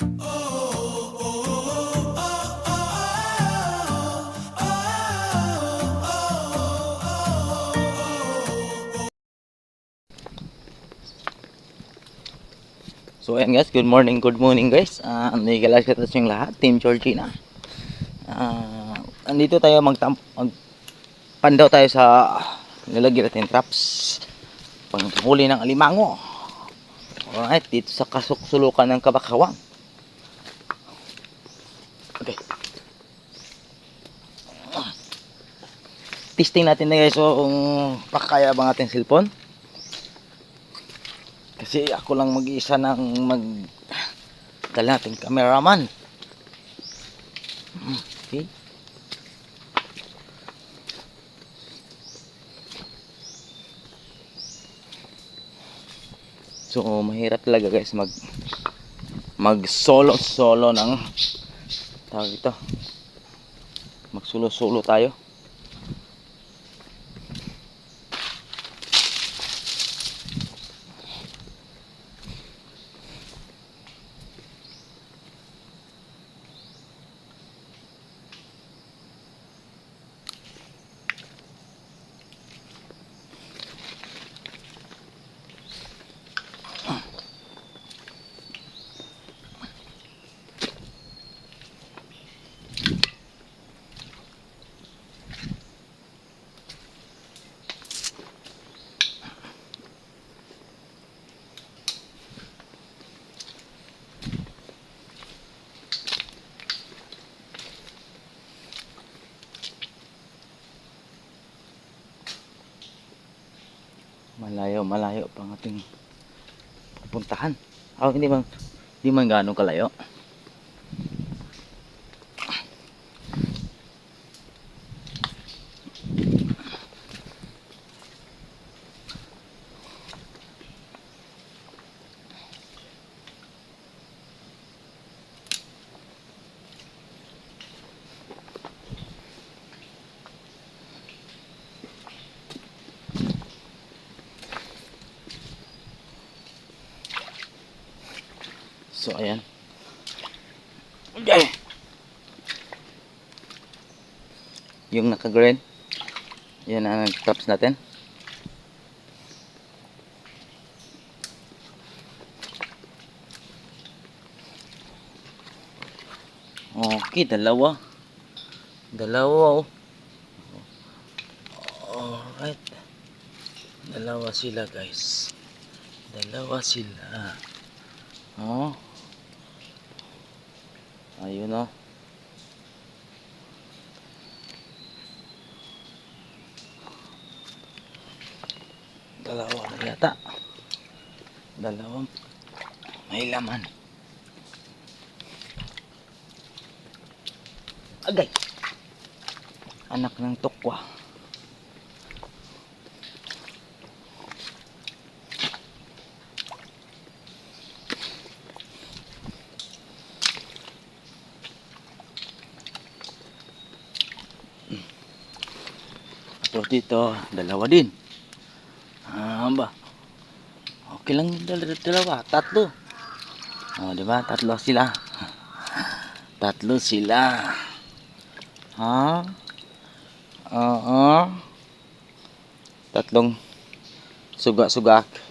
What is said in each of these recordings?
So ayan guys, good morning, good morning guys. Ah, uh, nigalas ka yung lahat, Team Georgina. Ah, andito tayo magtam mag pandaw tayo sa nilagyan natin traps panghuli ng alimango. Alright, dito sa kasuksulukan ng kabakawang. Okay. Testing natin na guys kung pakaya ba natin cellphone. Kasi ako lang mag-iisa ng mag dala nating cameraman. Hmm, Okay. So mahirap talaga guys mag mag solo solo ng tawag ito. Mag solo solo tayo. Malayo, malayo pang ating pupuntahan. Oh, hindi man hindi man gaano kalayo. So, ayan. Okay. Yung naka-green. Yan ang traps natin. Okay, dalawa. Dalawa oh. Alright. Dalawa sila guys. Dalawa sila. Oh. Ayun oh. Dalawa na yata. Dalawang may laman. Agay. Anak ng tukwa. Tapos dito, dalawa din. Ah, ba? Okay lang yung dal- dalawa, tatlo. Oh, di ba? Tatlo sila. Tatlo sila. Ha? Oo. Tatlong suga-sugak.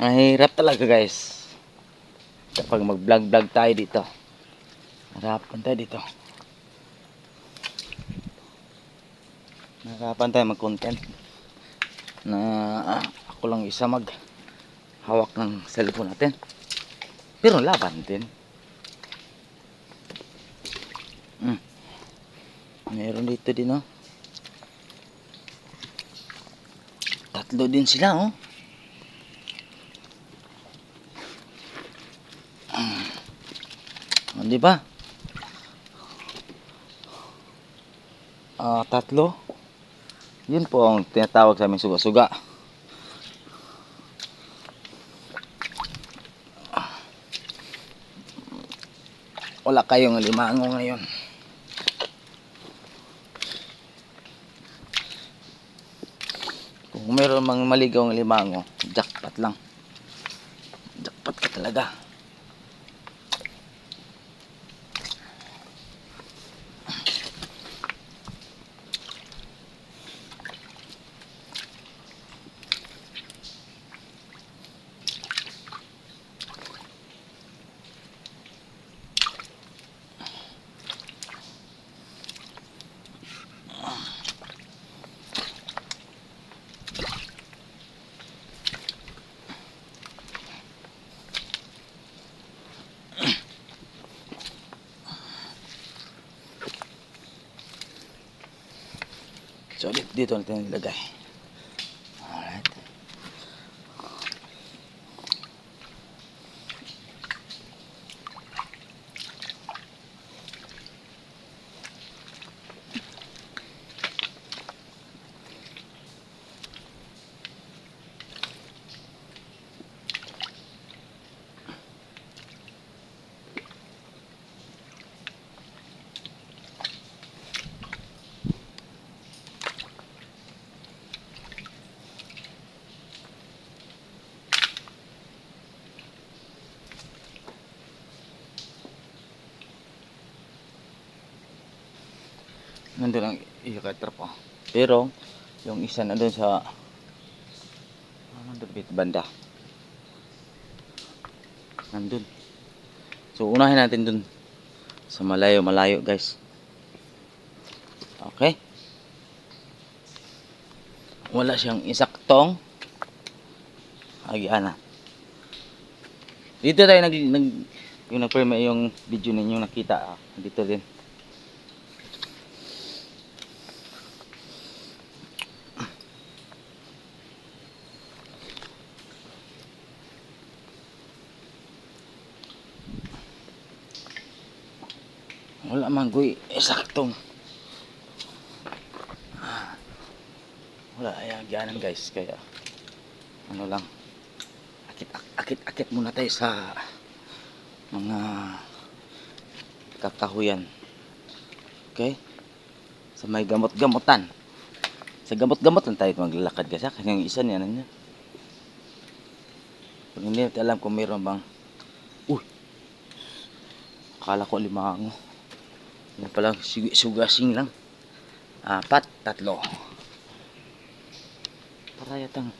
Mahirap talaga guys. Kapag mag-vlog-vlog tayo dito. Harapan tayo dito. Nahirapan tayo mag-content. Na ako lang isa mag hawak ng cellphone natin. Pero laban din. Hmm. Meron dito din oh. Tatlo din sila oh. Di ba? Ah, tatlo. Yun po ang tinatawag sa aming suga-suga. Wala kayong limango ngayon. Kung meron mang maligaw ng limango, jackpot lang. Jackpot ka talaga. So, dito, natin nilagay. Alright. Nandun ang ikakatra po. Pero, yung isa na doon sa ah, nandun bit banda. Nandun. So, unahin natin dun sa malayo, malayo guys. Okay. Wala siyang isaktong agiana. Dito tayo nag, nag yung nag-preme yung video ninyo nakita ah. Dito din. Wala man goy saktong. Ah. Wala ay agyanan guys kaya ano lang akit akit akit muna tayo sa mga kakahuyan. Okay? Sa may gamot-gamutan. Sa gamot-gamot lang tayo maglalakad kasi kasi yung isa niya niya. Pag hindi natin alam kung mayroon bang Uy! Akala ko limango. Yan pala, sugasing lang. Apat, tatlo. Para yatang.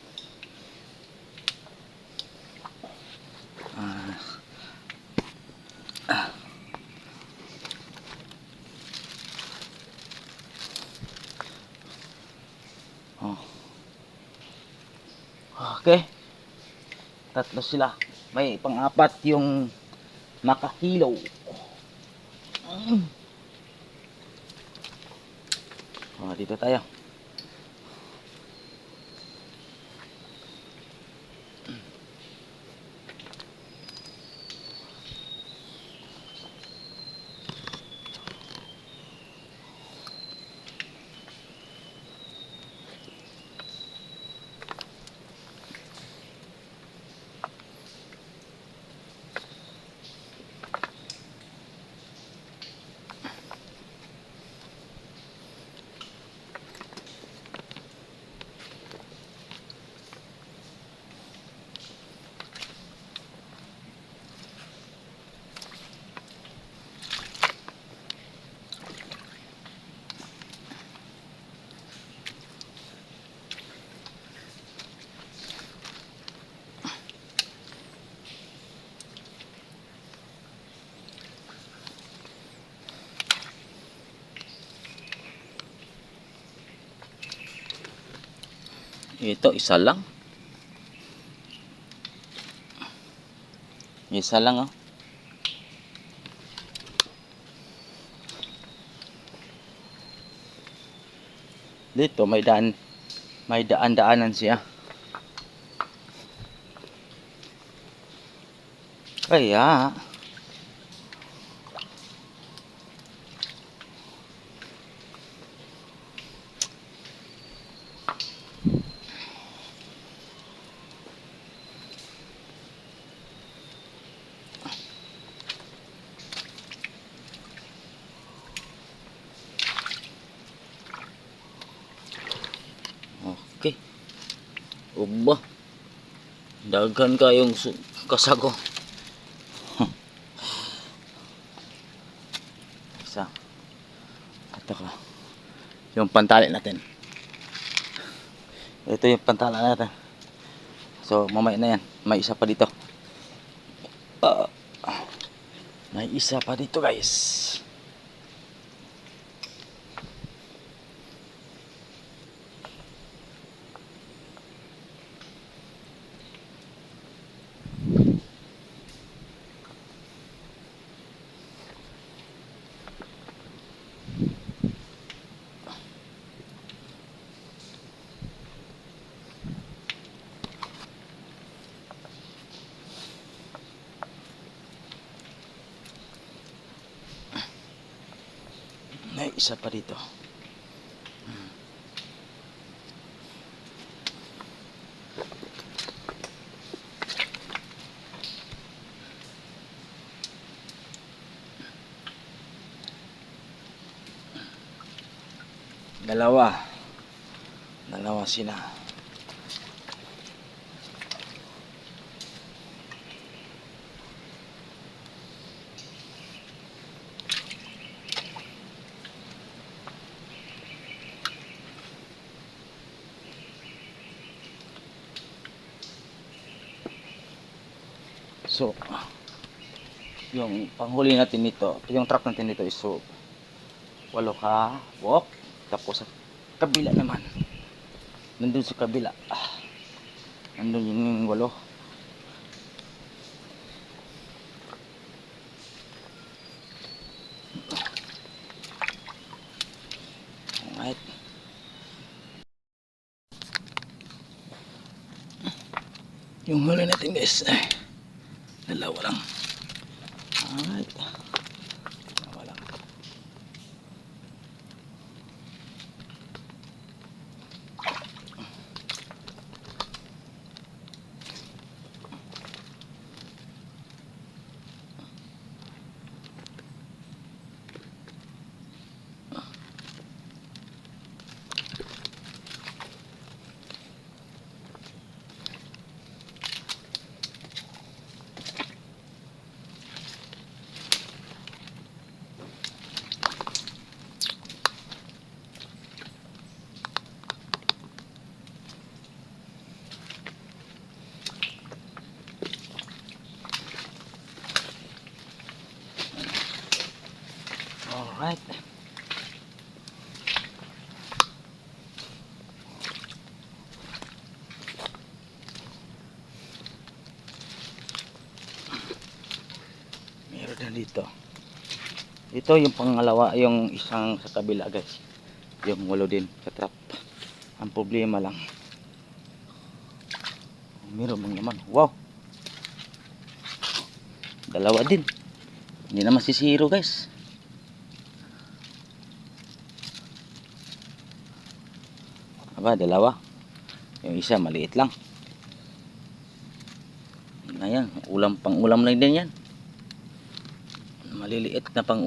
Ah. Ah. Oh. Okay. Tatlo sila. May pang-apat yung makahilo. Mm. Oh, dito tayo. Ito, isa lang. Isa lang, oh. Dito, may daan. May daan-daanan siya. Kaya, Uba. Daghan kayong kasago. Isa. Ito ka. Yung pantali natin. Ito yung pantala natin. So, mamaya na yan. May isa pa dito. Ah. may isa pa dito, guys. May isa pa dito. Dalawa. Dalawa sila. So, yung panghuli natin nito, yung truck natin nito is so, walo ka walk, tapos sa kabila naman, nandun sa kabila, ah, nandun yung walo. Alright. Yung huli natin guys, ay, dalawa lang. Alright. Dito. Ito yung pangalawa, yung isang sa kabila guys. Yung walo din sa trap. Ang problema lang. Meron bang naman. Wow. Dalawa din. Hindi na masisiro guys. Aba, dalawa. Yung isa maliit lang. Ayan, ulam pang ulam lang din yan. Maliliit na pang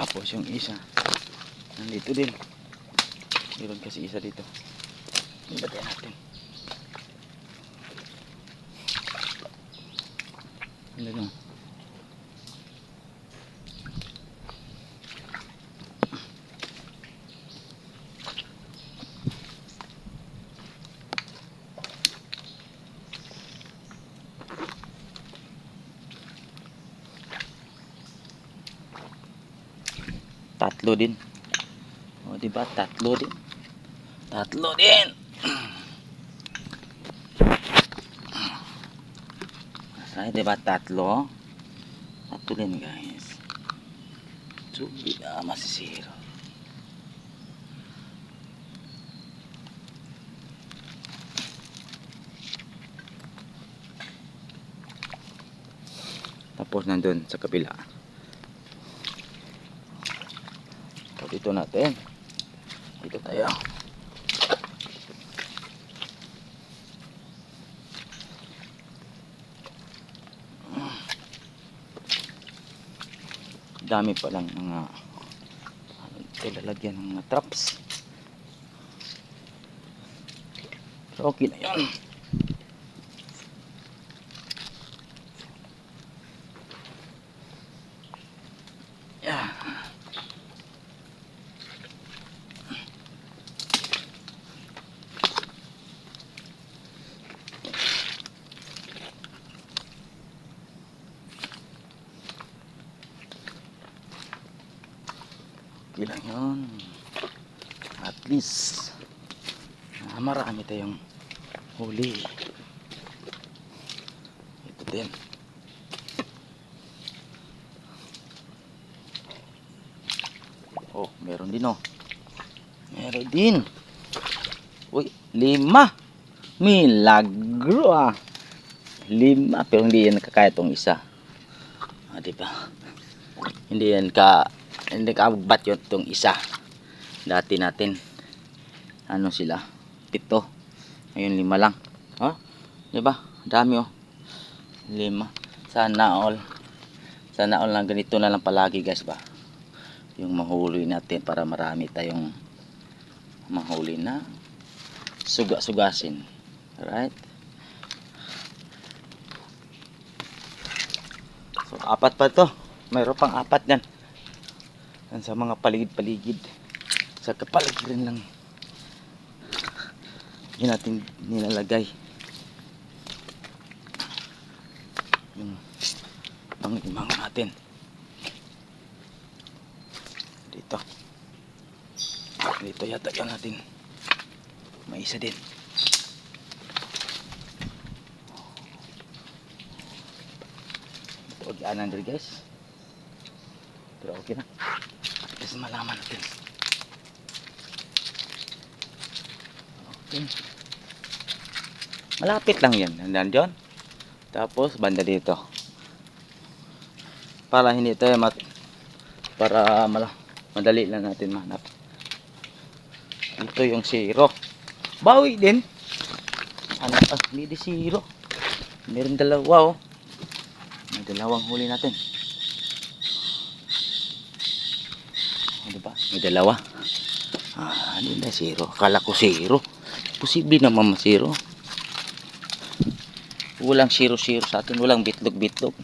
Tapos yung isa, nandito din. Meron kasi isa dito. Ilagay natin. Ano Tat tatlo din. O, di ba? Tatlo din. Tatlo din. Ay, di ba? Tatlo. Tatlo din, guys. So, di na masisiro. Tapos nandun sa kabila. So, dito natin. Dito tayo. Dami pa lang mga ano ito lalagyan ng mga traps. So, okay na yun. Okay lang yun. At least, ah, marami tayong huli. Ito din. Oh, meron din oh. Meron din. Uy, lima. Milagro ah. Lima, pero hindi yan nakakaya tong isa. Ah, di ba? Hindi yan ka hindi ka bat yun tong isa. Dati natin ano sila? Pito. Ngayon lima lang. Ha? Di ba? Dami oh. Lima. Sana all. Sana all lang ganito na lang palagi guys ba? Yung mahuli natin para marami tayong mahuli na suga-sugasin. Alright? So, apat pa to. Mayroon pang apat yan. Yan sa mga paligid-paligid. Sa kapaligiran lang. Yan natin nilalagay. Yung panglimang natin. Dito. Dito yata yan natin. May isa din. Ito, anan din guys. Pero okay na. Kasi malaman natin. Okay. Malapit lang yan. Nandiyan. Tapos, banda dito. Para hindi tayo mat... Para mala, madali lang natin mahanap. Ito yung zero. Bawi din. Ano ah, hindi di zero. Meron dalawa oh. May dalawang huli natin. O, diba? May dalawa. Ah, hindi na zero. Akala ko zero. Posible naman ma-zero. Walang zero-zero sa atin. Walang bitlog-bitlog.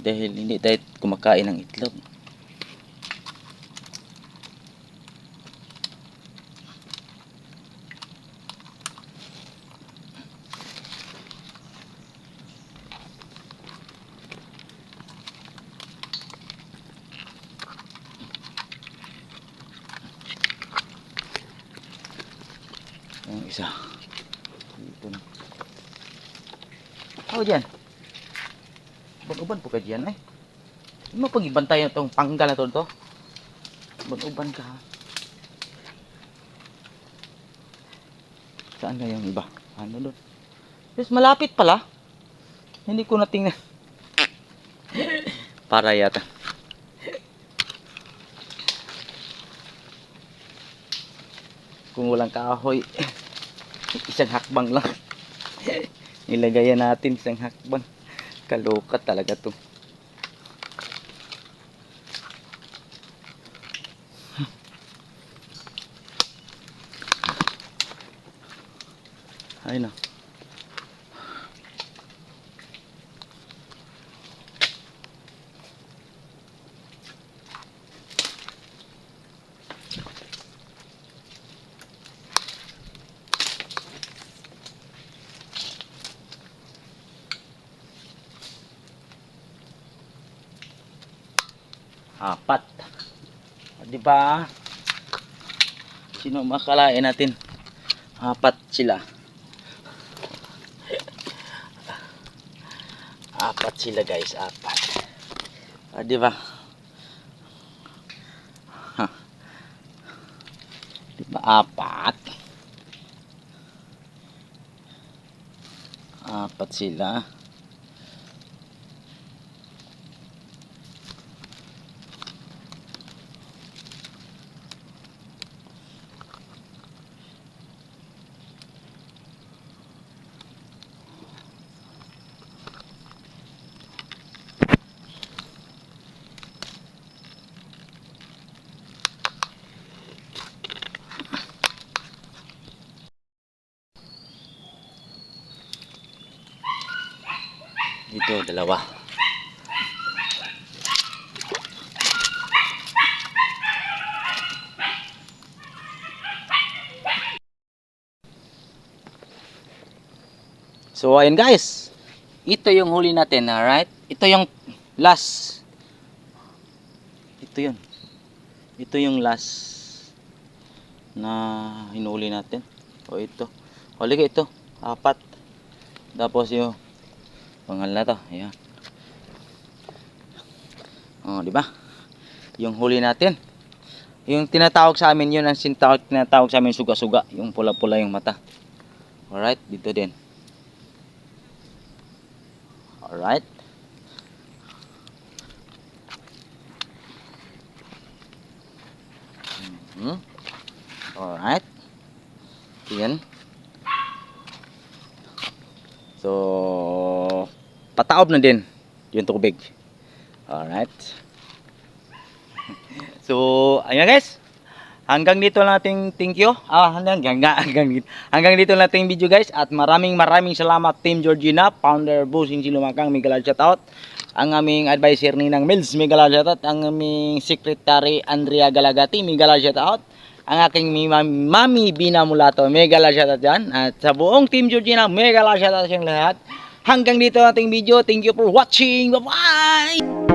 Dahil hindi tayo kumakain ng itlog. Yung isa. Dito na. Ako dyan. Dyan eh. Hindi mo pag-ibantay na itong panggal na to to. Uban-uban ka. Saan na yung iba? Ano doon? Yes, malapit pala. Hindi ko natingnan. Para yata. Kung walang kahoy, isang hakbang lang. Nilagayan natin isang hakbang. Kaloka talaga to. Ay na. Apat. Di ba? Sino makalain natin? Apat sila. Apat sila guys, apat. Ah, di ba? Di ba apat? Apat sila. Dito, dalawa. So, ayun guys. Ito yung huli natin, alright? Ito yung last. Ito yun. Ito yung last na hinuli natin. O ito. Huli ito. Apat. Tapos yung Pangal na to. Ayan. Oh, di ba? Yung huli natin. Yung tinatawag sa amin yun ang sinatawag, tinatawag sa amin suga-suga. Yung pula-pula yung mata. Alright, dito din. Alright. Mhm. Alright. Yan. So, pataob na din yung tubig. Alright. So, ayan guys. Hanggang dito lang ating thank you. Ah, hanggang, hanggang, hanggang, dito. lang ating video guys. At maraming maraming salamat Team Georgina, Founder Bossing Silumakang, Miguel shoutout. Ang aming advisor ni ng Mills, Miguel shoutout. Ang aming secretary Andrea Galagati, Miguel shoutout. Ang aking mi- mam- mami Bina Mulato, mega shoutout dyan. At sa buong Team Georgina, mega shoutout sa lahat. Hanggang dito ang ating video. Thank you for watching. Bye-bye!